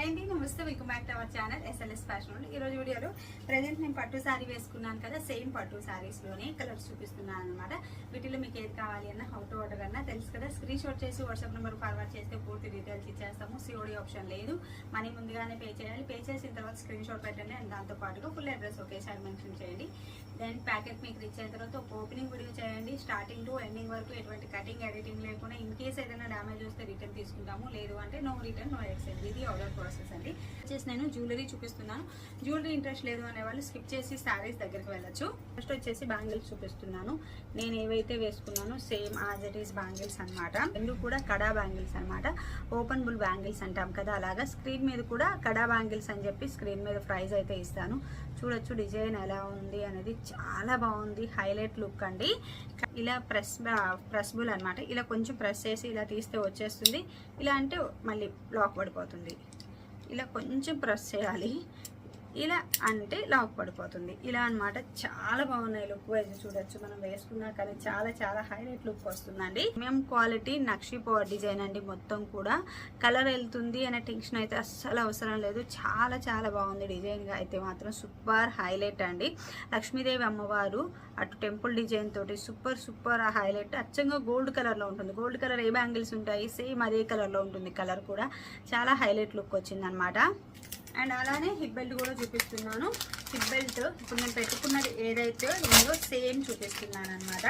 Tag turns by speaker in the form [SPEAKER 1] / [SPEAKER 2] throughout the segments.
[SPEAKER 1] Hi అండి నమస్తే welcome back to our channel SLS fashion ఉంది ఈరోజు వీడియోలో ప్రజెంట్ నేను పట్టు శారీ వేసుకున్నాను కదా సేమ్ పట్టు శారీస్లోనే కలర్స్ చూపిస్తున్నాను అనమాట వీటిలో మీకు ఏది కావాలి అన్న హౌ టు ఆర్డర్ అన్న తెలుసు కదా. స్క్రీన్ షాట్ చేసి వాట్సాప్ నెంబర్ ఫార్వర్డ్ చేస్తే పూర్తి డీటెయిల్స్ ఇచ్చేస్తాము. సిఓడి ఆప్షన్ లేదు. మనీ ముందుగానే పే చేయాలి. పే చేసిన తర్వాత స్క్రీన్ షాట్ పెట్టండి అండ్ దాంతో పాటుగా ఫుల్ అడ్రస్ ఒకేసారి మెన్షన్ చేయండి. దెన్ ప్యాకెట్ మీకు రీచ్ అయిన తర్వాత ఒక ఓపెనింగ్ వీడియో చేయండి. స్టార్టింగ్ టు ఎండింగ్ వరకు ఎటువంటి కటింగ్ ఎడిటింగ్ లేకుండా ఇన్ కేస్ ఏదైనా డ్యామేజ్ వస్తే రిటర్న్ తీసుకుంటాము. లేదు అంటే నో రిటర్న్ నో ఎక్స్చేంజ్ ఇది ఆర్డర్ ప్రాసెస్ అండి. వచ్చేసి నేను జ్యువెలరీ చూపిస్తున్నాను. జ్యువెలరీ ఇంట్రెస్ట్ లేదు అనే వాళ్ళు స్కిప్ చేసి శారీస్ దగ్గరికి వెళ్ళొచ్చు. ఫస్ట్ వచ్చేసి బ్యాంగిల్స్ చూపిస్తున్నాను. నేను ఏవైతే వేసుకున్నానో same as it is bangles అనమాట రెండు కూడా కడా బ్యాంగిల్స్ అనమాట ఓపెన్ బుల్ బ్యాంగిల్స్ అంటాం కదా అలాగా. స్క్రీన్ మీద కూడా కడా బ్యాంగిల్స్ అని చెప్పి స్క్రీన్ మీద ప్రైజ్ అయితే ఇస్తాను. చూడొచ్చు డిజైన్ ఎలా ఉంది అనేది చాలా బాగుంది. హైలైట్ లుక్ అండి. ఇలా ప్రెస్ ప్రెస్బుల్ అనమాట ఇలా కొంచెం ప్రెస్ చేసి ఇలా తీస్తే వచ్చేస్తుంది. ఇలా అంటే మళ్ళీ లాక్ పడిపోతుంది. ఇలా కొంచెం ప్రెస్ చేయాలి. ఇలా అంటే లాక్ పడిపోతుంది ఇలా అన్నమాట చాలా బాగున్నాయి లుక్ వైజ్ చూడొచ్చు. మనం వేసుకున్నా కానీ చాలా చాలా హైలైట్ లుక్ వస్తుందండి. మేము క్వాలిటీ నక్షి పవర్ డిజైన్ అండి మొత్తం కూడా. కలర్ వెళ్తుంది అనే టెన్షన్ అయితే అస్సలు అవసరం లేదు. చాలా చాలా బాగుంది డిజైన్గా అయితే మాత్రం సూపర్ హైలైట్ అండి. లక్ష్మీదేవి అమ్మవారు అటు టెంపుల్ డిజైన్ తోటి సూపర్ సూపర్ హైలైట్ అచ్చంగా గోల్డ్ కలర్లో ఉంటుంది. గోల్డ్ కలర్ ఏ బ్యాంగిల్స్ ఉంటాయి? సేమ్ అదే కలర్లో ఉంటుంది. కలర్ కూడా చాలా హైలైట్ లుక్ వచ్చిందనమాట అండ్ అలానే హిప్ బెల్ట్ కూడా చూపిస్తున్నాను. హిప్ బెల్ట్ ఇప్పుడు నేను పెట్టుకున్నది ఏదైతే ఉందో సేమ్ చూపిస్తున్నాను అనమాట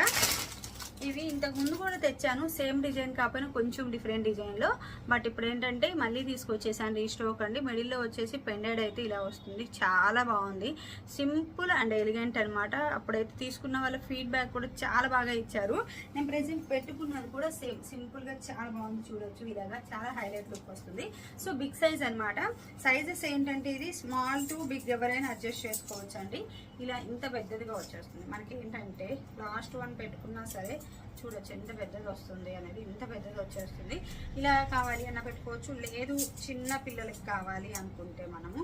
[SPEAKER 1] ఇవి ఇంతకు ముందు కూడా తెచ్చాను. సేమ్ డిజైన్ కాకపోయినా కొంచెం డిఫరెంట్ డిజైన్లో. బట్ ఇప్పుడు ఏంటంటే మళ్ళీ తీసుకొచ్చేసాను రీస్టోక్ అండి. మిడిల్లో వచ్చేసి పెండెడ్ అయితే ఇలా వస్తుంది. చాలా బాగుంది. సింపుల్ అండ్ ఎలిగెంట్ అనమాట అప్పుడైతే తీసుకున్న వాళ్ళ ఫీడ్బ్యాక్ కూడా చాలా బాగా ఇచ్చారు. నేను ప్రెసెంట్ పెట్టుకున్నది కూడా సేమ్ సింపుల్గా చాలా బాగుంది చూడొచ్చు. ఇలాగా చాలా హైలైట్ లుక్ వస్తుంది. సో బిగ్ సైజ్ అనమాట సైజెస్ ఏంటంటే ఇది స్మాల్ టు బిగ్ ఎవరైనా అడ్జస్ట్ చేసుకోవచ్చు అండి ఇలా ఇంత పెద్దదిగా వచ్చేస్తుంది. మనకి ఏంటంటే లాస్ట్ వన్ పెట్టుకున్నా సరే చూడొచ్చు ఎంత పెద్దది వస్తుంది అనేది ఇంత పెద్దది వచ్చేస్తుంది. ఇలా కావాలి అన్న పెట్టుకోవచ్చు లేదు చిన్న పిల్లలకి కావాలి అనుకుంటే మనము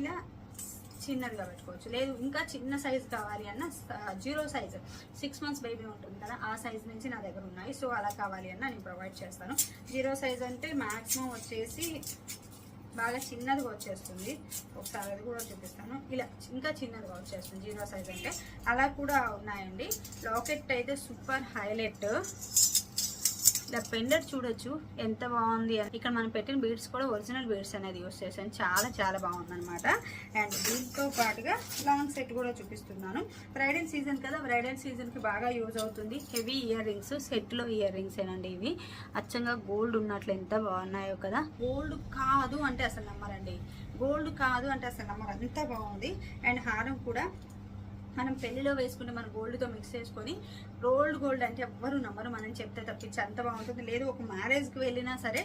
[SPEAKER 1] ఇలా చిన్నదిగా పెట్టుకోవచ్చు. లేదు ఇంకా చిన్న సైజు కావాలి అన్న zero size six months baby ఉంటుంది కదా ఆ సైజ్ నుంచి నా దగ్గర ఉన్నాయి. సో అలా కావాలి అన్న నేను ప్రొవైడ్ చేస్తాను. జీరో సైజ్ అంటే మ్యాక్సిమం వచ్చేసి బాగా చిన్నదిగా వచ్చేస్తుంది. ఒకసారి అది కూడా చూపిస్తాను. ఇలా ఇంకా చిన్నదిగా వచ్చేస్తుంది. జీరో సైజ్ అంటే అలా కూడా ఉన్నాయండి. లాకెట్ అయితే సూపర్ హైలైట్. ఇలా పెండెంట్ చూడొచ్చు. ఎంత బాగుంది అని. ఇక్కడ మనం పెట్టిన బీడ్స్ కూడా ఒరిజినల్ బీడ్స్ అనేది యూస్ చేశాను. చాలా చాలా బాగుంది అనమాట అండ్ దీంతో పాటుగా లాంగ్ సెట్ కూడా చూపిస్తున్నాను. బ్రైడల్ సీజన్ కదా బ్రైడల్ సీజన్కి బాగా యూజ్ అవుతుంది. హెవీ ఇయర్ రింగ్స్ సెట్లో ఇయర్ రింగ్స్ ఏనండి ఇవి. అచ్చంగా గోల్డ్ ఉన్నట్లు ఎంత బాగున్నాయో కదా. గోల్డ్ కాదు అంటే అసలు నమ్మరండి. గోల్డ్ కాదు అంటే అసలు నమ్మరు. అంత బాగుంది. అండ్ హారం కూడా మనం పెళ్ళిలో వేసుకుంటే మన గోల్డ్తో మిక్స్ చేసుకొని రోల్డ్ గోల్డ్ అంటే ఎవ్వరు నమ్మరు మనం చెప్తే తప్పించి అంత బాగుంటుంది. లేదు ఒక మ్యారేజ్కి వెళ్ళినా సరే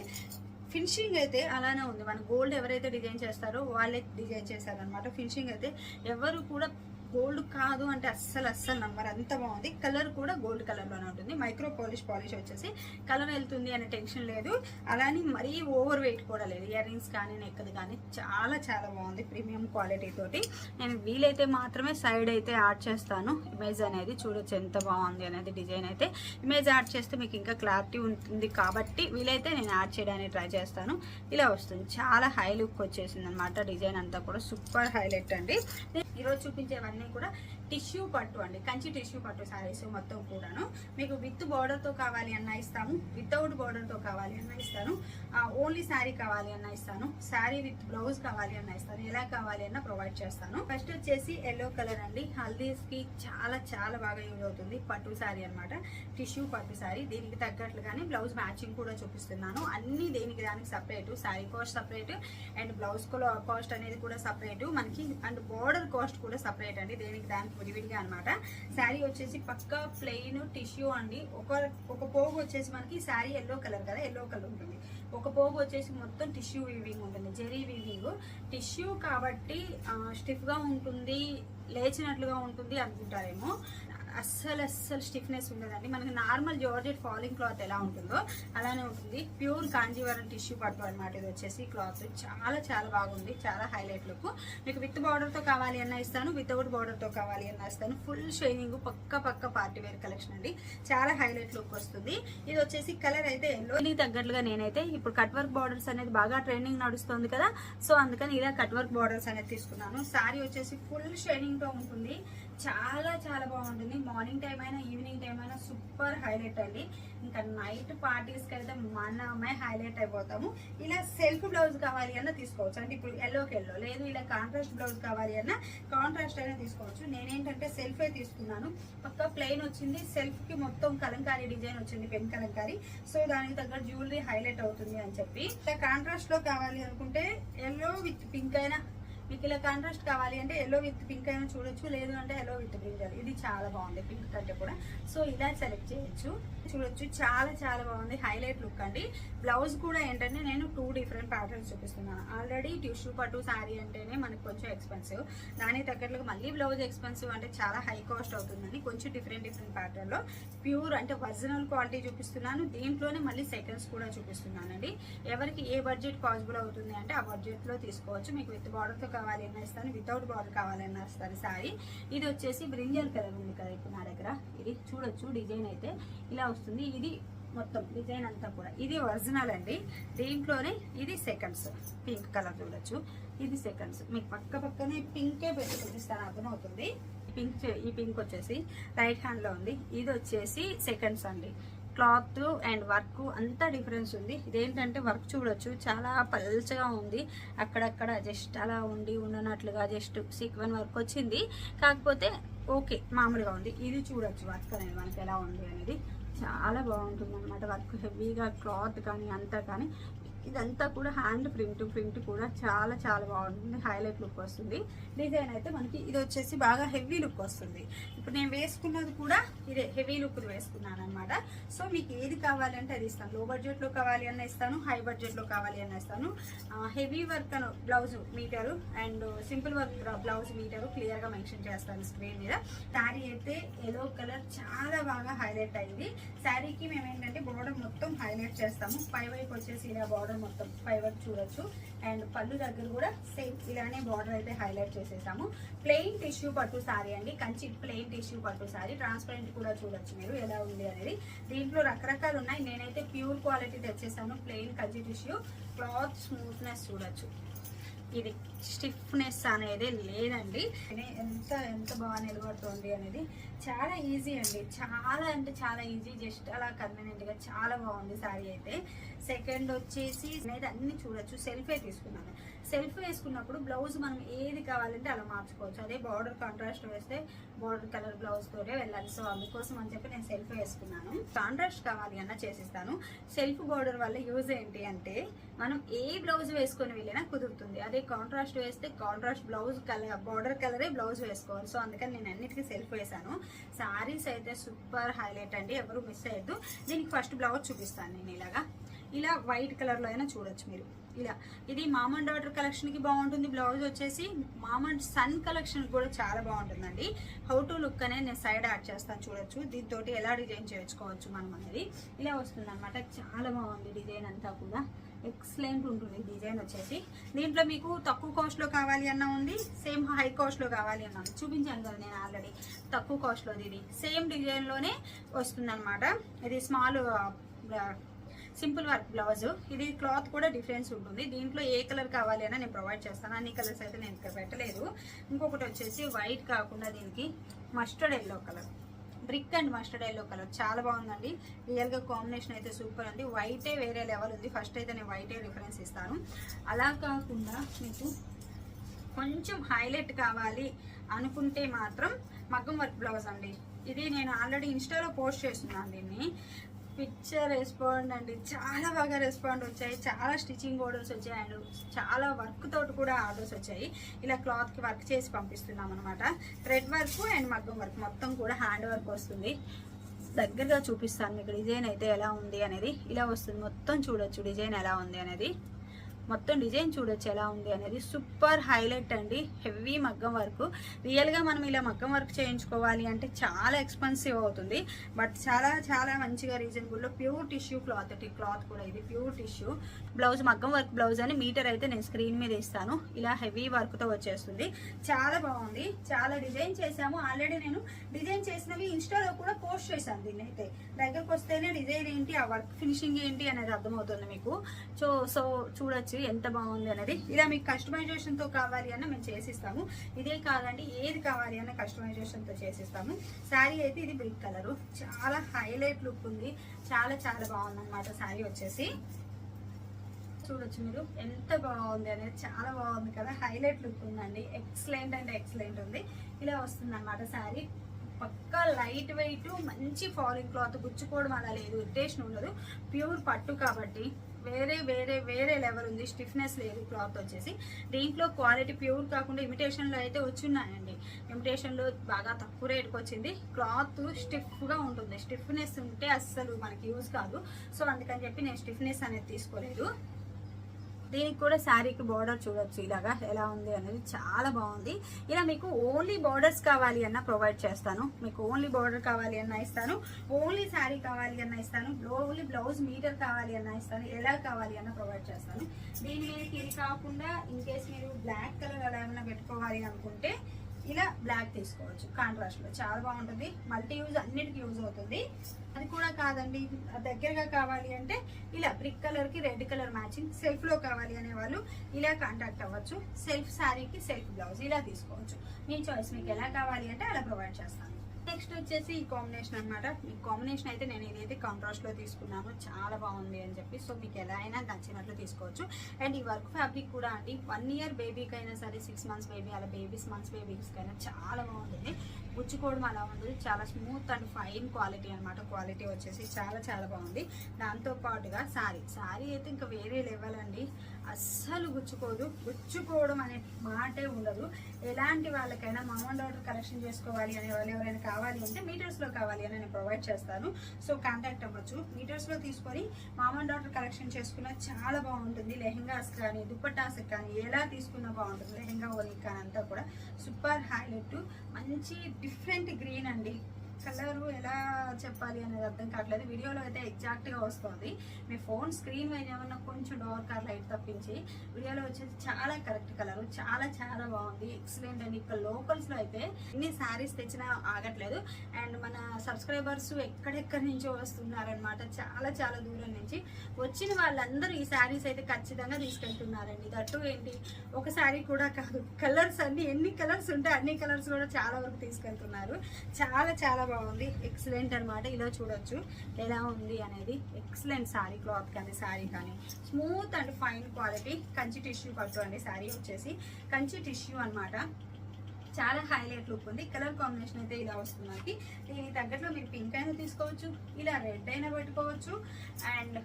[SPEAKER 1] ఫినిషింగ్ అయితే అలానే ఉంది. మన గోల్డ్ ఎవరైతే డిజైన్ చేస్తారో వాళ్ళే డిజైన్ చేశారనమాట ఫినిషింగ్ అయితే ఎవరు కూడా గోల్డ్ కాదు అంటే అస్సలు అస్సలు నంబర్ అంత బాగుంది. కలర్ కూడా గోల్డ్ కలర్లోనే ఉంటుంది. మైక్రో పాలిష్ పాలిష్ వచ్చేసి కలర్ వెళ్తుంది అనే టెన్షన్ లేదు. అలానే మరీ ఓవర్ వెయిట్ కూడా లేదు. ఇయర్ రింగ్స్ కానీ నెక్కది కానీ చాలా చాలా బాగుంది ప్రీమియం క్వాలిటీ తోటి. నేను వీలైతే మాత్రమే సైడ్ అయితే యాడ్ చేస్తాను. ఇమేజ్ అనేది చూడొచ్చు ఎంత బాగుంది అనేది డిజైన్ అయితే. ఇమేజ్ యాడ్ చేస్తే మీకు ఇంకా క్లారిటీ ఉంటుంది కాబట్టి వీలైతే నేను యాడ్ చేయడానికి ట్రై చేస్తాను. ఇలా వస్తుంది. చాలా హై లుక్ వచ్చేసింది అనమాట డిజైన్ అంతా కూడా. సూపర్ హైలైట్ అండి. ఈరోజు చూపించేవన్నీ కూడా టిష్యూ పట్టు అండి. కంచి టిష్యూ పట్టు శారీస్ మొత్తం కూడాను. మీకు విత్ బార్డర్తో కావాలి అన్న ఇస్తాము. వితౌట్ బార్డర్తో కావాలి అన్న ఇస్తాను. ఓన్లీ శారీ కావాలి అన్న ఇస్తాను. శారీ విత్ బ్లౌజ్ కావాలి అన్న ఇస్తాను. ఎలా కావాలి అన్న ప్రొవైడ్ చేస్తాను. ఫస్ట్ వచ్చేసి ఎల్లో కలర్ అండి. హల్దీస్కి చాలా చాలా బాగా యూజ్ అవుతుంది. పట్టు శారీ అనమాట టిష్యూ పట్టు శారీ దీనికి తగ్గట్లుగానే బ్లౌజ్ మ్యాచింగ్ కూడా చూపిస్తున్నాను. అన్ని దేనికి దానికి separate sari cost separate and blouse cost అనేది కూడా సపరేట్ మనకి అండ్ బార్డర్ కాస్ట్ కూడా సపరేట్ అండి. దేనికి దానికి విడివిడిగా అనమాట శారీ వచ్చేసి పక్క ప్లెయిన్ టిష్యూ అండి. ఒక ఒక పోగు వచ్చేసి మనకి శారీ ఎల్లో కలర్ కదా ఎల్లో కలర్ ఉంటుంది. ఒక పోగు వచ్చేసి మొత్తం టిష్యూ వీవింగ్ ఉంటుంది. జెరీ వీవింగ్ టిష్యూ కాబట్టి స్టిఫ్గా ఉంటుంది లేచినట్లుగా ఉంటుంది అనుకుంటారేమో. అస్సలు అస్సలు స్టిఫ్నెస్ ఉండదండి. మనకి నార్మల్ జార్జెట్ ఫాలింగ్ క్లాత్ ఎలా ఉంటుందో అలానే ఉంటుంది. ప్యూర్ కాంజీవరం టిష్యూ పట్టు అనమాట ఇది వచ్చేసి క్లాత్ చాలా చాలా బాగుంది. చాలా హైలైట్ లుక్ మీకు విత్ బార్డర్తో కావాలి అన్న ఇస్తాను. వితౌట్ బార్డర్తో కావాలి అన్న ఇస్తాను. ఫుల్ షైనింగ్ పక్క పక్క పార్టీ వేర్ కలెక్షన్ అండి. చాలా హైలైట్ లుక్ వస్తుంది. ఇది వచ్చేసి కలర్ అయితే ఎల్లో తగ్గట్లుగా నేనైతే ఇప్పుడు కట్ వర్క్ బార్డర్స్ అనేది బాగా ట్రెండింగ్ నడుస్తుంది కదా. సో అందుకని ఇలా కట్ వర్క్ బార్డర్స్ అనేది తీసుకున్నాను. సారీ వచ్చేసి ఫుల్ షైనింగ్తో ఉంటుంది. చాలా చాలా బాగుంటుంది. మార్నింగ్ టైం అయినా ఈవినింగ్ టైం అయినా సూపర్ హైలైట్ అండి. ఇంకా నైట్ పార్టీస్కి అయితే మనమే హైలైట్ అయిపోతాము. ఇలా సెల్ఫ్ బ్లౌజ్ కావాలి అన్న తీసుకోవచ్చు. అంటే ఇప్పుడు ఎల్లోకి ఎల్లో లేదు ఇలా కాంట్రాస్ట్ బ్లౌజ్ కావాలి అన్న కాంట్రాస్ట్ అయినా తీసుకోవచ్చు. నేనేంటంటే సెల్ఫే తీసుకున్నాను. పక్క ప్లెయిన్ వచ్చింది. సెల్ఫ్కి మొత్తం కలంకారీ డిజైన్ వచ్చింది పెన్ కలంకారీ. సో దానికి తగ్గ జ్యువెలరీ హైలైట్ అవుతుంది అని చెప్పి. ఇలా కాంట్రాస్ట్లో కావాలి అనుకుంటే ఎల్లో విత్ పింక్ అయినా మీకు ఇలా కాంట్రాస్ట్ కావాలి అంటే ఎల్లో విత్ పింక్ అయినా చూడొచ్చు లేదు అంటే ఎల్లో విత్ బ్రింజల్ ఇది చాలా బాగుంది పింక్ కంటే కూడా. సో ఇలా సెలెక్ట్ చేయొచ్చు. చూడొచ్చు చాలా చాలా బాగుంది. హైలైట్ లుక్ అండి. బ్లౌజ్ కూడా ఏంటంటే నేను టూ డిఫరెంట్ ప్యాటర్న్స్ చూపిస్తున్నాను ఆల్రెడీ టిష్యూ పట్టు శారీ అంటేనే మనకు కొంచెం ఎక్స్పెన్సివ్ దానికి తగ్గట్లుగా మళ్ళీ బ్లౌజ్ ఎక్స్పెన్సివ్ అంటే చాలా హై కాస్ట్ అవుతుందని కొంచెం డిఫరెంట్ డిఫరెంట్ ప్యాటర్న్లో ప్యూర్ అంటే ఒరిజినల్ క్వాలిటీ చూపిస్తున్నాను. దీంట్లోనే మళ్ళీ సెకండ్స్ కూడా చూపిస్తున్నానండి. ఎవరికి ఏ బడ్జెట్ పాసిబుల్ అవుతుంది అంటే ఆ బడ్జెట్లో తీసుకోవచ్చు. మీకు విత్ బార్డర్తో కావాలి అన్న ఇస్తాను వితౌట్ బార్డర్ కావాలి ఇస్తాను సారీ. ఇది వచ్చేసి బ్రింజల్ కలర్ ఉంది కదా ఇప్పుడు నా దగ్గర. ఇది చూడొచ్చు డిజైన్ అయితే ఇలా వస్తుంది. ఇది మొత్తం డిజైన్ అంతా కూడా. ఇది ఒరిజినల్ అండి. దీంట్లోనే ఇది సెకండ్స్ పింక్ కలర్ చూడొచ్చు. ఇది సెకండ్స్ మీకు పక్క పక్కనే పింకే పెట్టి చూపిస్తాను అర్థమవుతుంది? పింక్ ఈ పింక్ వచ్చేసి రైట్ హ్యాండ్లో ఉంది. ఇది వచ్చేసి సెకండ్స్ అండి. క్లాత్ అండ్ వర్క్ అంతా డిఫరెన్స్ ఉంది. ఇదేంటంటే వర్క్ చూడొచ్చు. చాలా పల్చగా ఉంది. అక్కడక్కడ జస్ట్ అలా ఉండి ఉండనట్లుగా జస్ట్ సీక్వెన్ వర్క్ వచ్చింది. కాకపోతే ఓకే మామూలుగా ఉంది. ఇది చూడొచ్చు. వర్క్ అనేది మనకి ఎలా ఉంది అనేది. చాలా బాగుంటుంది అనమాట వర్క్. హెవీగా క్లాత్ కానీ అంతా కానీ. ఇదంతా కూడా హ్యాండ్ ప్రింట్ ప్రింట్ కూడా చాలా చాలా బాగుంటుంది. హైలైట్ లుక్ వస్తుంది. డిజైన్ అయితే మనకి ఇది వచ్చేసి బాగా హెవీ లుక్ వస్తుంది. ఇప్పుడు నేను వేసుకున్నది కూడా ఇదే హెవీ లుక్ వేసుకున్నాను అనమాట సో మీకు ఏది కావాలంటే అది ఇస్తాను. లో బడ్జెట్లో కావాలి అన్న ఇస్తాను హై బడ్జెట్లో కావాలి అన్న ఇస్తాను. Heavy work blouse metre and simple work blouse metre క్లియర్గా మెన్షన్ చేస్తాను స్క్రీన్ మీద. శారీ అయితే ఎల్లో కలర్ చాలా బాగా హైలైట్ అయింది. శారీకి మేము ఏంటంటే బోర్డర్ మొత్తం హైలైట్ చేస్తాము. పై వైపు వచ్చేసి ఇలా బార్డర్ మొత్తం పై వైపు చూడొచ్చు. అండ్ పళ్ళు దగ్గర కూడా సేమ్ ఇలానే బార్డర్ అయితే హైలైట్ చేసేసాము. ప్లెయిన్ టిష్యూ పట్టు శారీ అండి. కంచి ప్లెయిన్ టిష్యూ పట్టు శారీ ట్రాన్స్పరెంట్ కూడా చూడొచ్చు మీరు ఎలా ఉంది అనేది. దీంట్లో రకరకాలు ఉన్నాయి. నేనైతే pure quality తెచ్చేసాను. Plain Kanchi tissue cloth smoothness చూడొచ్చు. ఇది స్టిఫ్నెస్ అనేది లేదండి. ఎంత ఎంత బాగా నిలబడుతుంది అనేది చాలా ఈజీ అండి. చాలా అంటే చాలా ఈజీ జస్ట్ అలా కన్వీనియంట్గా చాలా బాగుంది సారీ అయితే. సెకండ్ వచ్చేసి అనేది అన్ని చూడొచ్చు. సెల్ఫే తీసుకున్నాను. సెల్ఫ్ వేసుకున్నప్పుడు బ్లౌజ్ మనం ఏది కావాలంటే అలా మార్చుకోవచ్చు. అదే బార్డర్ కాంట్రాస్ట్ వేస్తే బార్డర్ కలర్ బ్లౌజ్ తోనే వెళ్ళాలి. సో అందుకోసం అని చెప్పి నేను సెల్ఫ్ వేసుకున్నాను. కాంట్రాస్ట్ కావాలి అన్న చేసిస్తాను. సెల్ఫ్ బార్డర్ వల్ల యూజ్ ఏంటి అంటే మనం ఏ బ్లౌజ్ వేసుకొని వెళ్ళినా కుదురుతుంది. అదే కాంట్రాస్ట్ వేస్తే కాంట్రాస్ట్ బ్లౌజ్ కలర్ బార్డర్ కలరే బ్లౌజ్ వేసుకోవాలి. సో అందుకని నేను అన్నిటికీ సెల్ఫ్ వేసాను సారీస్ అయితే సూపర్ హైలైట్ అండి. ఎవరు మిస్ అయ్యద్దు. దీనికి ఫస్ట్ బ్లౌజ్ చూపిస్తాను నేను ఇలాగా. ఇలా వైట్ కలర్లో అయినా చూడొచ్చు మీరు. ఇలా. ఇది మామన్ డాటర్ కలెక్షన్కి బాగుంటుంది. బ్లౌజ్ వచ్చేసి మామన్ సన్ కలెక్షన్ కూడా చాలా బాగుంటుందండి. హౌ టు లుక్ అనేది నేను సైడ్ యాడ్ చేస్తాను చూడొచ్చు. దీంతో ఎలా డిజైన్ చేయించుకోవచ్చు మనం అనేది. ఇలా వస్తుంది అనమాట చాలా బాగుంది డిజైన్ అంతా కూడా. ఎక్సలెంట్ ఉంటుంది డిజైన్ వచ్చేసి. దీంట్లో మీకు తక్కువ కాస్ట్లో కావాలి అన్న ఉంది సేమ్ హై కాస్ట్లో కావాలి అన్న చూపించాను కదా నేను ఆల్రెడీ తక్కువ కాస్ట్లో ఇది. సేమ్ డిజైన్లోనే వస్తుందన్నమాట. వస్తుంది అనమాట ఇది స్మాల్ సింపుల్ వర్క్ బ్లౌజ్. ఇది క్లాత్ కూడా డిఫరెన్స్ ఉంటుంది. దీంట్లో ఏ కలర్ కావాలి అని నేను ప్రొవైడ్ చేస్తాను. అన్ని కలర్స్ అయితే నేను ఇక్కడ పెట్టలేదు. ఇంకొకటి వచ్చేసి వైట్ కాకుండా దీనికి mustard yellow colour. Brick and mustard yellow colour. చాలా బాగుందండి. రియల్గా కాంబినేషన్ అయితే సూపర్ ఉంది వైటే వేరే లెవెల్ ఉంది. ఫస్ట్ అయితే నేను వైటే రిఫరెన్స్ ఇస్తాను. అలా కాకుండా మీకు కొంచెం హైలైట్ కావాలి అనుకుంటే మాత్రం మగ్గం వర్క్ బ్లౌజ్ అండి. ఇది నేను ఆల్రెడీ ఇన్స్టాలో పోస్ట్ చేస్తున్నాను దీన్ని. పిక్చర్ రెస్పాండ్ అండి. చాలా బాగా రెస్పాండ్ వచ్చాయి. చాలా స్టిచ్చింగ్ ఆర్డర్స్ వచ్చాయి అండ్ చాలా వర్క్ తోటి కూడా ఆర్డర్స్ వచ్చాయి. ఇలా క్లాత్కి వర్క్ చేసి పంపిస్తున్నాం అనమాట థ్రెడ్ వర్క్ అండ్ మగ్గం వర్క్ మొత్తం కూడా హ్యాండ్ వర్క్ వస్తుంది. దగ్గరగా చూపిస్తాను మీకు డిజైన్ అయితే ఎలా ఉంది అనేది. ఇలా వస్తుంది. మొత్తం చూడొచ్చు డిజైన్ ఎలా ఉంది అనేది. మొత్తం డిజైన్ చూడొచ్చు ఎలా ఉంది అనేది. సూపర్ హైలైట్ అండి. హెవీ మగ్గం వర్క్. రియల్గా మనం ఇలా మగ్గం వర్క్ చేయించుకోవాలి అంటే చాలా ఎక్స్పెన్సివ్ అవుతుంది. బట్ చాలా చాలా మంచిగా రీజనబుల్లో ప్యూర్ టిష్యూ క్లాత్ క్లాత్ కూడా ఇది ప్యూర్ టిష్యూ. బ్లౌజ్ మగ్గం వర్క్ బ్లౌజ్ అని మీటర్ అయితే నేను స్క్రీన్ మీద ఇస్తాను. ఇలా హెవీ వర్క్తో వచ్చేస్తుంది. చాలా బాగుంది. చాలా డిజైన్ చేశాము. ఆల్రెడీ నేను డిజైన్ చేసినవి ఇన్స్టాలో కూడా పోస్ట్ చేశాను దీన్ని అయితే దగ్గరకు వస్తేనే డిజైన్ ఏంటి ఆ వర్క్ ఫినిషింగ్ ఏంటి అనేది అర్థమవుతుంది మీకు. సో సో చూడొచ్చు. ఎంత బాగుంది అనేది ఇలా మీకు కస్టమైజేషన్తో కావాలి అన్న మేము చేసిస్తాము. ఇదే కాదండి ఏది కావాలి అన్న కస్టమైజేషన్తో చేసిస్తాము. శారీ అయితే ఇది బ్రిక్ కలర్ చాలా హైలైట్ లుక్ ఉంది. చాలా చాలా బాగుంది అనమాట శారీ వచ్చేసి. చూడొచ్చు మీరు ఎంత బాగుంది అనేది. చాలా బాగుంది కదా. హైలైట్ లుక్ ఉందండి. ఎక్సలెంట్ అంటే ఎక్సలెంట్ ఉంది. ఇలా వస్తుంది అనమాట శారీ పక్కా లైట్ వెయిట్ మంచి ఫాలింగ్ క్లాత్ గుచ్చుకోవడం అలా లేదు. ఇరిటేషన్ ఉండదు. ప్యూర్ పట్టు కాబట్టి వేరే వేరే వేరే లెవెల్ ఉంది. స్టిఫ్నెస్ లేదు క్లాత్ వచ్చేసి. దీంట్లో క్వాలిటీ ప్యూర్ కాకుండా ఇమిటేషన్లో అయితే వచ్చున్నాయండి. ఇమిటేషన్లో బాగా తక్కువ రేటుకి వచ్చింది. క్లాత్ స్టిఫ్గా ఉంటుంది. స్టిఫ్నెస్ ఉంటే అస్సలు మనకి యూజ్ కాదు. సో అందుకని చెప్పి నేను స్టిఫ్నెస్ అనేది తీసుకోలేదు. దీనికి కూడా శారీకి బార్డర్ చూడొచ్చు. ఇలాగా ఎలా ఉంది అనేది చాలా బాగుంది. ఇలా మీకు ఓన్లీ బార్డర్స్ కావాలి అన్న ప్రొవైడ్ చేస్తాను. మీకు ఓన్లీ బార్డర్ కావాలి అన్న ఇస్తాను. ఓన్లీ శారీ కావాలి అన్న ఇస్తాను. ఓన్లీ బ్లౌజ్ మీటర్ కావాలి అన్న ఇస్తాను. ఎలా కావాలి అన్న ప్రొవైడ్ చేస్తాను. దీని మీద ఇది కాకుండా ఇన్ కేస్ మీరు బ్లాక్ కలర్ అలా ఏమైనా పెట్టుకోవాలి అనుకుంటే ఇలా బ్లాక్ తీసుకోవచ్చు. కాంట్రాస్ట్లో. చాలా బాగుంటుంది. మల్టీ యూజ్ అన్నిటికీ యూజ్ అవుతుంది. అది కూడా కాదండి. దగ్గరగా కావాలి అంటే ఇలా బ్రిక్ కలర్కి రెడ్ కలర్ మ్యాచింగ్ సెల్ఫ్లో కావాలి అనే వాళ్ళు ఇలా కాంటాక్ట్ అవ్వచ్చు. సెల్ఫ్ శారీకి సెల్ఫ్ బ్లౌజ్ ఇలా తీసుకోవచ్చు. మీ చాయిస్ మీకు ఎలా కావాలి అంటే అలా ప్రొవైడ్ చేస్తాను. నెక్స్ట్ వచ్చేసి ఈ కాంబినేషన్ అనమాట ఈ కాంబినేషన్ అయితే నేను ఇదైతే కాంట్రాస్ట్లో తీసుకున్నాను చాలా బాగుంది అని చెప్పి సో మీకు ఎలా అయినా నచ్చినట్లు తీసుకోవచ్చు. అండ్ ఈ వర్క్ ఫ్యాబ్రిక్ కూడా అండి వన్ ఇయర్ బేబీకి అయినా సరే సిక్స్ మంత్స్ బేబీ అలా బేబీస్ మంత్స్ బేబీస్కి అయినా చాలా బాగుంటుంది. గుచ్చుకోవడం అలా ఉండదు. చాలా స్మూత్ అండ్ ఫైన్ క్వాలిటీ అనమాట క్వాలిటీ వచ్చేసి చాలా చాలా బాగుంది. దాంతోపాటుగా శారీ శారీ అయితే ఇంకా వేరే లెవెల్ అండి. అస్సలు గుచ్చుకోదు. గుచ్చుకోవడం అనే మాటే ఉండదు. ఎలాంటి వాళ్ళకైనా మామూలు ఆర్డర్ కలెక్షన్ చేసుకోవాలి అనే వాళ్ళు ఎవరైనా కావాలి అంటే మీటర్స్లో కావాలి అని నేను ప్రొవైడ్ చేస్తాను. సో కాంటాక్ట్ అవ్వచ్చు. మీటర్స్లో తీసుకొని మామూలు ఆర్డర్ కలెక్షన్ చేసుకున్న చాలా బాగుంటుంది. లెహెంగాస్ కానీ దుప్పటాస్ కానీ ఎలా తీసుకున్నా బాగుంటుంది. లెహెంగా ఓలిక్ కానీ అంతా కూడా సూపర్ హైలైట్ మంచి డిఫరెంట్ గ్రీన్ అండి కలరు ఎలా చెప్పాలి అనేది అర్థం కావట్లేదు. వీడియోలో అయితే ఎగ్జాక్ట్గా వస్తుంది. మీ ఫోన్ స్క్రీన్ మీద ఏమన్నా కొంచెం డార్క్ ఆర్ లైట్ తప్పించి వీడియోలో వచ్చేసి చాలా కరెక్ట్ కలర్ చాలా చాలా బాగుంది. ఎక్సలెంట్ అండి. ఇక్కడ లోకల్స్లో అయితే ఎన్ని శారీస్ తెచ్చినా ఆగట్లేదు. అండ్ మన సబ్స్క్రైబర్స్ ఎక్కడెక్కడి నుంచో వస్తున్నారనమాట చాలా చాలా దూరం నుంచి వచ్చిన వాళ్ళందరూ ఈ శారీస్ అయితే ఖచ్చితంగా తీసుకెళ్తున్నారండి. దట్టు ఏంటి? ఒక శారీ కూడా కాదు. కలర్స్ అన్ని ఎన్ని కలర్స్ ఉంటే అన్ని కలర్స్ కూడా చాలా వరకు తీసుకెళ్తున్నారు. చాలా చాలా బాగుంది. ఎక్సలెంట్ అనమాట ఇలా చూడొచ్చు. ఎలా ఉంది అనేది. ఎక్సలెంట్ శారీ క్లాత్ కానీ శారీ కానీ. Smooth and fine quality Kanchi tissue పట్టు అండి. శారీ వచ్చేసి కంచి టిష్యూ అనమాట చాలా హైలైట్ లుక్ ఉంది. కలర్ కాంబినేషన్ అయితే ఇలా వస్తుంది మనకి. దీనికి తగ్గట్లో మీరు పింక్ అయినా తీసుకోవచ్చు. ఇలా రెడ్ అయినా పెట్టుకోవచ్చు. అండ్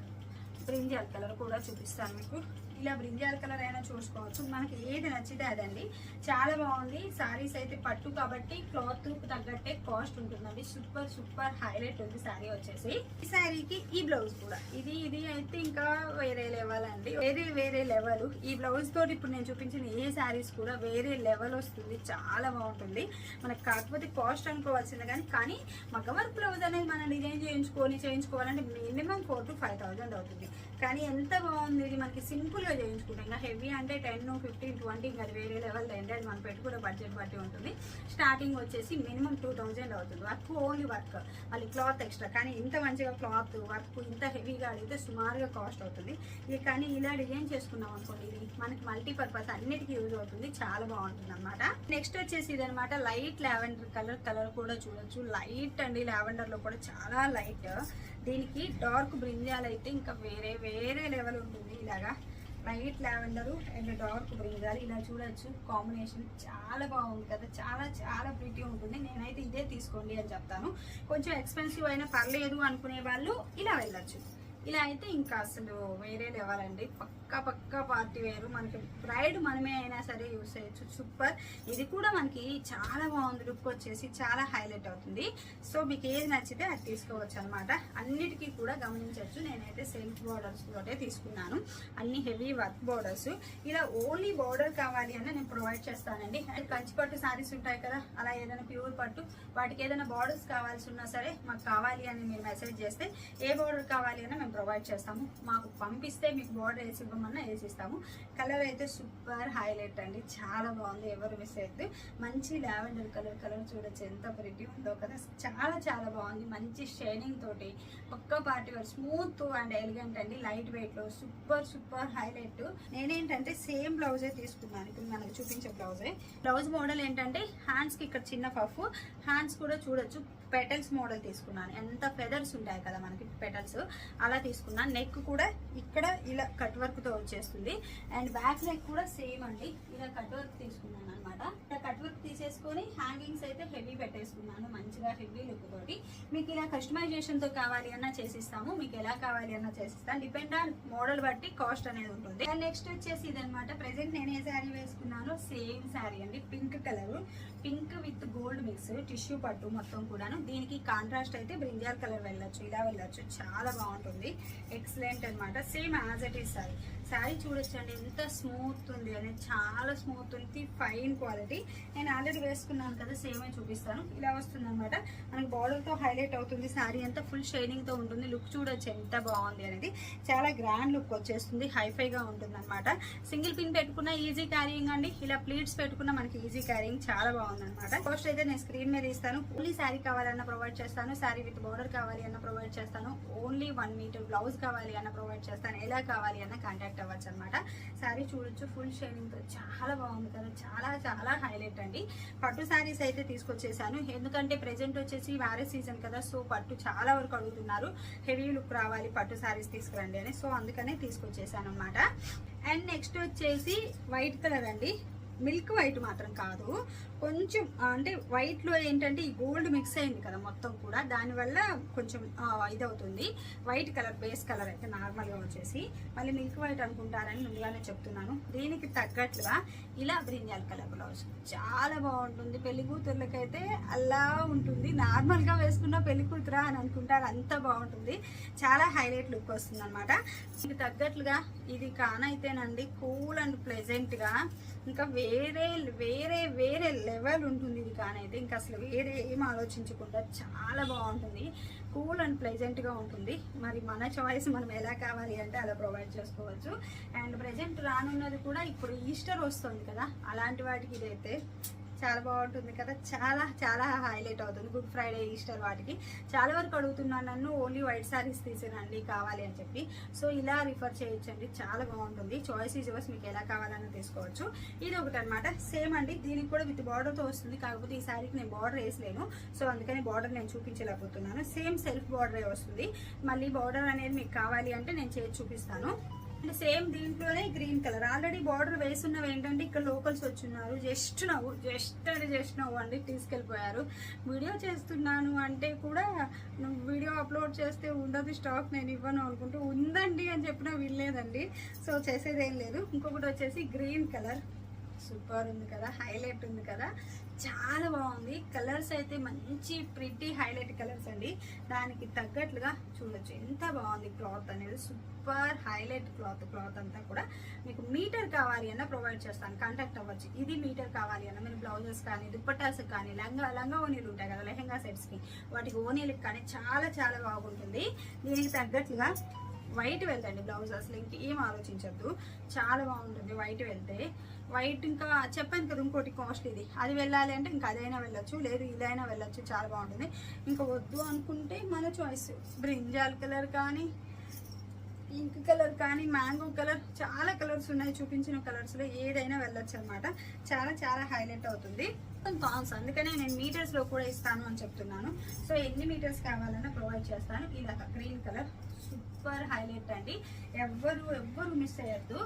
[SPEAKER 1] బ్రింజల్ కలర్ కూడా చూపిస్తాను మీకు. ఇలా బ్రింజాల్ కలర్ అయినా చూసుకోవచ్చు. మనకి ఏది నచ్చితే అదండి. చాలా బాగుంది. సారీస్ అయితే పట్టు కాబట్టి క్లాత్ తగ్గట్టే కాస్ట్ ఉంటుందండి. సూపర్ సూపర్ హైలైట్ ఉంది శారీ వచ్చేసి. ఈ శారీకి ఈ బ్లౌజ్ కూడా. ఇది ఇది అయితే ఇంకా వేరే లెవెల్ అండి. వేరే వేరే లెవెల్. ఈ బ్లౌజ్ తోటి ఇప్పుడు నేను చూపించిన ఏ శారీస్ కూడా వేరే లెవెల్ వస్తుంది. చాలా బాగుంటుంది. మనకు కాకపోతే కాస్ట్ అనుకోవాల్సిందే కానీ కానీ మగవర్క్ బ్లౌజ్ అనేది మనం డిజైన్ చేయించుకొని చేయించుకోవాలంటే minimum four to five thousand అవుతుంది. కానీ ఎంత బాగుంది ఇది మనకి సింపుల్గా చేయించుకుంటాం. ఇంకా హెవీ అంటే టెన్ ఫిఫ్టీన్ ట్వంటీ ఇంకా వేరే లెవెల్ ఏంటంటే మనం పెట్టుకునే బడ్జెట్ బట్టి ఉంటుంది. స్టార్టింగ్ వచ్చేసి మినిమం టూ థౌజండ్ అవుతుంది. Work only work. మళ్ళీ క్లాత్ ఎక్స్ట్రా. కానీ ఇంత మంచిగా క్లాత్ వర్క్ ఇంత హెవీగా అడిగితే సుమారుగా కాస్ట్ అవుతుంది. ఇది కానీ ఇలా డిజైన్ చేసుకున్నాం అనుకోండి ఇది మనకి మల్టీపర్పస్ అన్నిటికీ యూజ్ అవుతుంది. చాలా బాగుంటుంది అనమాట నెక్స్ట్ వచ్చేసి ఇది అనమాట లైట్ లావెండర్ కలర్ కలర్ కూడా చూడొచ్చు. లైట్ అండి లావెండర్లో కూడా చాలా లైట్. దీనికి డార్క్ బ్రింజాల్ అయితే ఇంకా వేరే వేరే లెవెల్ ఉంటుంది ఇలాగా. Light lavender and dark brinjal ఇలా చూడొచ్చు. కాంబినేషన్ చాలా బాగుంది కదా. చాలా చాలా ప్రిటీ ఉంటుంది. నేనైతే ఇదే తీసుకోండి అని చెప్తాను. కొంచెం ఎక్స్పెన్సివ్ అయినా పర్లేదు అనుకునే వాళ్ళు ఇలా వెళ్ళొచ్చు. ఇలా అయితే ఇంకా అసలు వేరే లెవెల్ అండి. పక్క పక్క పార్టీ వేరు. మనకి బ్రైడ్ మనమే అయినా సరే యూస్ చేయొచ్చు. సూపర్. ఇది కూడా మనకి చాలా బాగుంది. లుక్ వచ్చేసి చాలా హైలైట్ అవుతుంది. సో మీకు ఏది నచ్చితే అది తీసుకోవచ్చు అనమాట అన్నిటికీ కూడా గమనించవచ్చు నేనైతే సెల్ఫ్ బార్డర్స్ తోటే తీసుకున్నాను. అన్ని హెవీ వర్క్ బోర్డర్స్ ఇలా ఓన్లీ బోర్డర్ కావాలి అని నేను ప్రొవైడ్ చేస్తానండి. అండ్ కంచి పట్టు శారీస్ ఉంటాయి కదా అలా ఏదైనా ప్యూర్ పట్టు వాటికి ఏదైనా బార్డర్స్ కావాల్సి ఉన్నా సరే మాకు కావాలి అని మీరు మెసేజ్ చేస్తే ఏ బార్డర్ కావాలి అని మేము ప్రొవైడ్ చేస్తాము. మాకు పంపిస్తే మీకు బోర్డర్ వేసి ఇవ్వమన్నా వేసి ఇస్తాము. కలర్ అయితే సూపర్ హైలైట్ అండి. చాలా బాగుంది. ఎవరు మిస్ అయితే మంచి లావెండర్ కలర్ కలర్ చూడొచ్చు. ఎంత ప్రిటీ ఉందో కదా. చాలా చాలా బాగుంది. మంచి షైనింగ్ తోటి ఒక్క party wear smooth and elegant అండి. లైట్ వెయిట్లో సూపర్ సూపర్ హైలైట్ నేనేంటంటే సేమ్ బ్లౌజే తీసుకున్నాను. ఇప్పుడు మనకు చూపించే బ్లౌజే బ్లౌజ్ మోడల్ ఏంటంటే హ్యాండ్స్కి ఇక్కడ చిన్న పఫ్ హ్యాండ్స్ కూడా చూడొచ్చు. పెటల్స్ మోడల్ తీసుకున్నాను. ఎంత ఫెదర్స్ ఉంటాయి కదా మనకి పెటల్స్ అలా తీసుకున్నాను నెక్ కూడా ఇక్కడ ఇలా కట్ వర్క్తో వచ్చేస్తుంది. అండ్ బ్యాక్ నెక్ కూడా సేమ్ అండి. ఇలా కట్ వర్క్ తీసుకున్నాను అనమాట కట్ వర్క్ తీసేసుకొని హ్యాంగింగ్స్ అయితే హెవీ పెట్టేసుకున్నాను మంచిగా హెవీ లుక్ తోటి. మీకు ఇలా కస్టమైజేషన్తో కావాలి అన్నా చేసిస్తాము మీకు ఎలా కావాలి అన్నా చేసిస్తాను డిపెండ్ ఆన్ మోడల్ బట్టి కాస్ట్ అనేది ఉంటుంది. అండ్ నెక్స్ట్ వచ్చేసి ఇదనమాట ప్రెసెంట్ నేను ఏ శారీ వేసుకున్నానో సేమ్ శారీ అండి pink colour pink with gold mix tissue పట్టు మొత్తం కూడాను. దీనికి కాంట్రాస్ట్ అయితే బ్రింజాల్ కలర్ వెళ్ళొచ్చు ఇలా వెళ్ళొచ్చు. చాలా బాగుంటుంది. ఎక్సలెంట్ అన్నమాట. Same as it is sari sari చూడొచ్చండి ఎంత స్మూత్ ఉంది. అనేది చాలా స్మూత్ ఉంది. ఫైన్ క్వాలిటీ నేను ఆల్రెడీ వేసుకున్నాను కదా సేమే చూపిస్తాను. ఇలా వస్తుంది అనమాట మనకు బార్డర్తో హైలైట్ అవుతుంది శారీ అంతా ఫుల్ షైనింగ్తో ఉంటుంది. లుక్ చూడొచ్చు ఎంత బాగుంది అనేది. చాలా గ్రాండ్ లుక్ వచ్చేస్తుంది హైఫైగా ఉంటుంది అనమాట సింగిల్ పిన్ పెట్టుకున్న ఈజీ క్యారింగ్ అండి. ఇలా ప్లీట్స్ పెట్టుకున్న మనకి ఈజీ క్యారింగ్ చాలా బాగుంది అనమాట ఫస్ట్ అయితే నేను స్క్రీన్ మీద ఇస్తాను. ఓన్లీ శారీ కావాలన్నా ప్రొవైడ్ చేస్తాను. శారీ విత్ బార్డర్ కావాలి అన్న ప్రొవైడ్ చేస్తాను. ఓన్లీ వన్ మీటర్ బ్లౌజ్ కావాలి అన్న ప్రొవైడ్ చేస్తాను. ఎలా కావాలి అన్న కాంటాక్ట్ అవ్వచ్చు అనమాట శారీ చూడొచ్చు ఫుల్ షైనింగ్తో చాలా బాగుంది కదా. చాలా చాలా హైలైట్ అండి పట్టు శారీస్ అయితే తీసుకొచ్చేసాను. ఎందుకంటే ప్రజెంట్ వచ్చేసి మ్యారేజ్ సీజన్ కదా సో పట్టు చాలా వరకు అడుగుతున్నారు. హెవీ లుక్ రావాలి పట్టు శారీస్ తీసుకురండి అని. సో అందుకనే తీసుకొచ్చేసాను అనమాట అండ్ నెక్స్ట్ వచ్చేసి వైట్ కలర్ అండి. మిల్క్ వైట్ మాత్రం కాదు. కొంచెం అంటే వైట్లో ఏంటంటే ఈ గోల్డ్ మిక్స్ అయింది కదా మొత్తం కూడా దానివల్ల కొంచెం ఇదవుతుంది. వైట్ కలర్ బేస్ కలర్ అయితే నార్మల్గా వచ్చేసి. మళ్ళీ మిల్క్ వైట్ అనుకుంటారని ముందుగానే చెప్తున్నాను. దీనికి తగ్గట్లుగా ఇలా బ్రింజాల్ కలర్ బ్లౌజ్. చాలా బాగుంటుంది. పెళ్ళి కూతుర్లకైతే అలా ఉంటుంది. నార్మల్గా వేసుకున్న పెళ్ళి కూతురా అని అనుకుంటారు. అంత బాగుంటుంది. చాలా హైలైట్ లుక్ వస్తుంది అనమాట దీనికి తగ్గట్లుగా ఇది కానైతేనండి కూల్ అండ్ ప్లెజెంట్గా ఇంకా వేరే వేరే వేరే లెవెల్ ఉంటుంది ఇది కానైతే. ఇంకా అసలు వేరే ఏం ఆలోచించకుండా చాలా బాగుంటుంది. కూల్ అండ్ ప్లెజెంట్గా ఉంటుంది. మరి మన చాయిస్ మనం ఎలా కావాలి అంటే అలా ప్రొవైడ్ చేసుకోవచ్చు. అండ్ ప్రజెంట్ రానున్నది కూడా ఇప్పుడు ఈస్టర్ వస్తుంది కదా. అలాంటి వాటికి ఇదైతే చాలా బాగుంటుంది కదా. చాలా చాలా హైలైట్ అవుతుంది. గుడ్ ఫ్రైడే ఈస్టర్ వాటికి. చాలా వరకు అడుగుతున్నాను నన్ను ఓన్లీ వైట్ సారీస్ తీసేనండి కావాలి అని చెప్పి. సో ఇలా రిఫర్ చేయొచ్చండి. చాలా బాగుంటుంది. చాయిస్ ఈజ్ యువర్స్ మీకు ఎలా కావాలన్నా తీసుకోవచ్చు. ఇది ఒకటి అనమాట సేమ్ అండి. దీనికి కూడా విత్ బార్డర్తో వస్తుంది. కాకపోతే ఈ శారీకి నేను బార్డర్ వేసలేను సో అందుకని బార్డర్ నేను చూపించలేకపోతున్నాను. సేమ్ సెల్ఫ్ బార్డరే వస్తుంది. మళ్ళీ బార్డర్ అనేది మీకు కావాలి అంటే నేను చేసి చూపిస్తాను. అండ్ సేమ్ దీంట్లోనే గ్రీన్ కలర్. ఆల్రెడీ బార్డర్ వేసున్నవి ఏంటంటే ఇక్కడ లోకల్స్ వచ్చున్నారు. జస్ట్ నవ్వు జస్ట్ అంటే జస్ట్ నవ్వు అండి తీసుకెళ్ళిపోయారు. వీడియో చేస్తున్నాను అంటే కూడా వీడియో అప్లోడ్ చేస్తే ఉండదు స్టాక్ నేను ఇవ్వను అనుకుంటూ ఉందండి అని చెప్పినా వినలేదండి. సో చేసేది ఏం లేదు. ఇంకొకటి వచ్చేసి గ్రీన్ కలర్ సూపర్ ఉంది కదా హైలైట్ ఉంది కదా. చాలా బాగుంది. కలర్స్ అయితే మంచి ప్రిటీ హైలైట్ కలర్స్ అండి. దానికి తగ్గట్లుగా చూడొచ్చు. ఎంత బాగుంది క్లాత్ అనేది. సూపర్ హైలైట్ క్లాత్ క్లాత్ అంతా కూడా. మీకు మీటర్ కావాలి అన్న ప్రొవైడ్ చేస్తాను. కాంటాక్ట్ అవ్వచ్చు. ఇది మీటర్ కావాలి అన్న. మీరు బ్లౌజెస్ కానీ దుప్పటాస్ కానీ లంగా లంగా ఓనీలు ఉంటాయి కదా లెహంగా సెట్స్కి వాటికి ఓనీలకు కానీ చాలా చాలా బాగుంటుంది. దీనికి తగ్గట్లుగా వైట్ వెళ్తండి బ్లౌజ్ అసలు ఇంకేం ఆలోచించద్దు. చాలా బాగుంటుంది వైట్ వెళ్తే. వైట్ ఇంకా చెప్పాను కదా ఇంకోటి కాస్ట్ ఇది. అది వెళ్ళాలి అంటే ఇంకా అదైనా వెళ్ళొచ్చు లేదు ఇదైనా వెళ్ళొచ్చు చాలా బాగుంటుంది. ఇంకా వద్దు అనుకుంటే మన చాయిస్ బ్రింజాల్ కలర్ కానీ పింక్ కలర్ కానీ మ్యాంగో కలర్ చాలా కలర్స్ ఉన్నాయి చూపించిన కలర్స్లో ఏదైనా వెళ్ళొచ్చు అనమాట చాలా చాలా హైలైట్ అవుతుంది. థాంక్స్ అందుకనే నేను మీటర్స్లో కూడా ఇస్తాను అని చెప్తున్నాను. సో ఎన్ని మీటర్స్ కావాలన్నా ప్రొవైడ్ చేస్తాను. ఇలా గ్రీన్ కలర్ సూపర్ హైలైట్ అండి. ఎవ్వరు ఎవ్వరు మిస్ అయ్యద్దు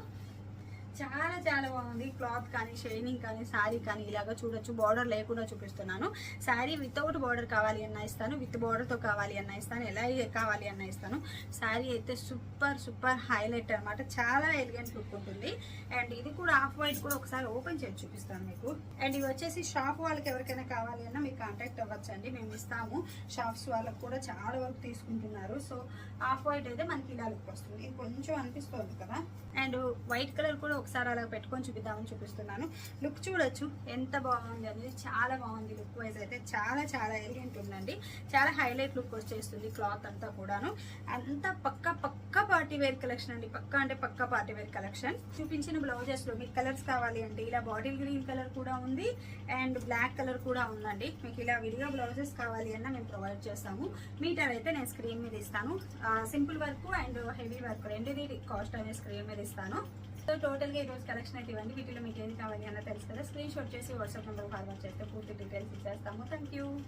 [SPEAKER 1] చాలా చాలా బాగుంది. క్లాత్ కానీ షైనింగ్ కానీ శారీ కానీ ఇలాగ చూడొచ్చు. బార్డర్ లేకుండా చూపిస్తున్నాను. శారీ వితౌట్ బార్డర్ కావాలి అన్న ఇస్తాను. విత్ బార్డర్తో కావాలి అన్న ఇస్తాను. ఎలా కావాలి అన్న ఇస్తాను. శారీ అయితే సూపర్ సూపర్ హైలైట్ అన్నమాట. చాలా ఎలిగెంట్ లుక్ ఉంటుంది. అండ్ ఇది కూడా ఆఫ్ వైట్ కూడా ఒకసారి ఓపెన్ చేసి చూపిస్తాను మీకు. అండ్ ఇవి వచ్చేసి షాప్ వాళ్ళకి ఎవరికైనా కావాలి అన్నా మీకు కాంటాక్ట్ అవ్వచ్చండి. మేము ఇస్తాము. షాప్స్ వాళ్ళకి కూడా చాలా వరకు తీసుకుంటున్నారు. సో ఆఫ్ వైట్ అయితే మనకి ఇలా లుక్ వస్తుంది. కొంచెం అనిపిస్తుంది కదా. అండ్ వైట్ కలర్ కూడా ఒకసారి అలా పెట్టుకొని చూపిద్దామని చూపిస్తున్నాను. లుక్ చూడొచ్చు ఎంత బాగుంది అనేది చాలా బాగుంది లుక్ వైజ్ అయితే. చాలా చాలా ఎలిగెంట్ ఉందండి. చాలా హైలైట్ లుక్ వచ్చేస్తుంది క్లాత్ అంతా కూడాను. అంతా పక్క పక్క పార్టీ వేర్ కలెక్షన్ అండి. పక్క అంటే పక్క పార్టీ వేర్ కలెక్షన్ చూపించిన బ్లౌజెస్లో మీకు కలర్స్ కావాలి అంటే ఇలా బాటిల్ గ్రీన్ కలర్ కూడా ఉంది అండ్ బ్లాక్ కలర్ కూడా ఉందండి. మీకు ఇలా విడిగా బ్లౌజెస్ కావాలి అన్న మేము ప్రొవైడ్ చేస్తాము. మీటర్ అయితే నేను స్క్రీన్ మీద ఇస్తాను. Simple work and heavy work రెండు కాస్ట్ అనేది స్క్రీన్ మీద ఇస్తాను. సో టోటల్గా ఈ రోజు కలెక్షన్ అయితే ఇవ్వండి. వీటిలో మీకు ఏది కావాలి అన్న తెలుసు కదా. స్క్రీన్ షాట్ చేసి వాట్సాప్ నెంబర్ ఫార్వర్డ్ చేస్తే పూర్తి డీటెయిల్స్ ఇచ్చేస్తాము. Thank you